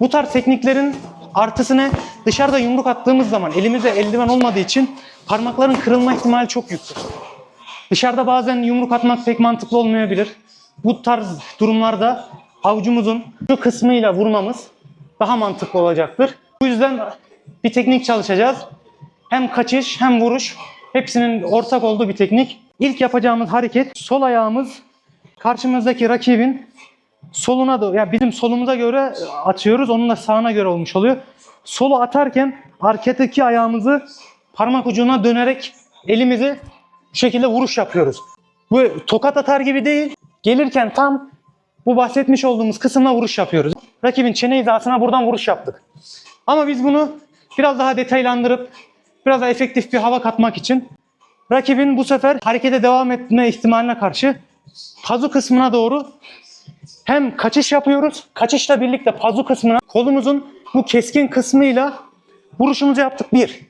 Bu tarz tekniklerin artısı ne? Dışarıda yumruk attığımız zaman elimizde eldiven olmadığı için parmakların kırılma ihtimali çok yüksek. Dışarıda bazen yumruk atmak pek mantıklı olmayabilir. Bu tarz durumlarda avucumuzun şu kısmıyla vurmamız daha mantıklı olacaktır. Bu yüzden bir teknik çalışacağız. Hem kaçış hem vuruş hepsinin ortak olduğu bir teknik. İlk yapacağımız hareket sol ayağımız karşımızdaki rakibin soluna da ya bizim solumuza göre atıyoruz. Onun da sağına göre olmuş oluyor. Solu atarken arkadaki ayağımızı parmak ucuna dönerek elimizi bu şekilde vuruş yapıyoruz. Bu tokat atar gibi değil. Gelirken tam bu bahsetmiş olduğumuz kısımla vuruş yapıyoruz. Rakibin çene hizasına buradan vuruş yaptık. Ama biz bunu biraz daha detaylandırıp biraz daha efektif bir hava katmak için rakibin bu sefer harekete devam etme ihtimaline karşı pazu kısmına doğru hem kaçış yapıyoruz. Kaçışla birlikte pazu kısmına kolumuzun bu keskin kısmıyla vuruşumuzu yaptık bir.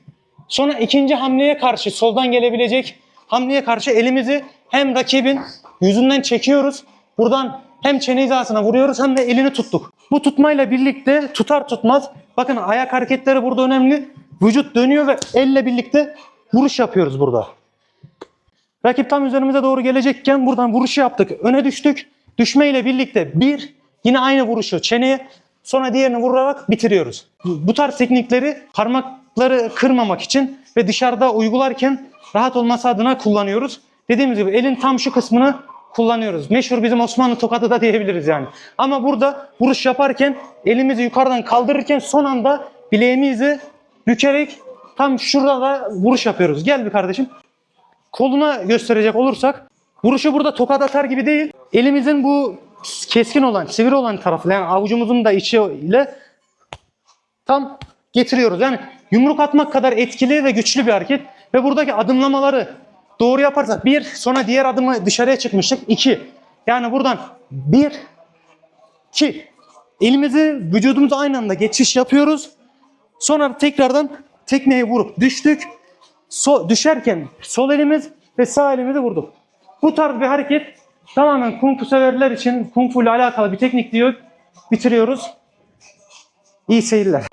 Sonra ikinci hamleye karşı soldan gelebilecek hamleye karşı elimizi hem rakibin yüzünden çekiyoruz. Buradan hem çene hizasına vuruyoruz hem de elini tuttuk. Bu tutmayla birlikte tutar tutmaz bakın ayak hareketleri burada önemli. Vücut dönüyor ve elle birlikte vuruş yapıyoruz burada. Rakip tam üzerimize doğru gelecekken buradan vuruşu yaptık. Öne düştük. Düşmeyle birlikte bir yine aynı vuruşu çeneye sonra diğerini vurarak bitiriyoruz. Bu tarz teknikleri parmakları kırmamak için ve dışarıda uygularken rahat olması adına kullanıyoruz. Dediğimiz gibi elin tam şu kısmını kullanıyoruz. Meşhur bizim Osmanlı tokadı da diyebiliriz yani. Ama burada vuruş yaparken elimizi yukarıdan kaldırırken son anda bileğimizi bükerek tam şurada da vuruş yapıyoruz. Gel bir kardeşim koluna gösterecek olursak vuruşu burada tokat atar gibi değil. Elimizin bu keskin olan, sivri olan tarafı yani avucumuzun da içi ile tam getiriyoruz. Yani yumruk atmak kadar etkili ve güçlü bir hareket ve buradaki adımlamaları doğru yaparsak bir sonra diğer adımı dışarıya çıkmıştık iki. Yani buradan bir iki elimizi vücudumuza aynı anda geçiş yapıyoruz. Sonra tekrardan tekneye vurup düştük. So, düşerken sol elimiz ve sağ elimizi vurduk. Bu tarz bir hareket tamamen kung fu severler için kung fu ile alakalı bir teknik diyor. Bitiriyoruz. İyi seyirler.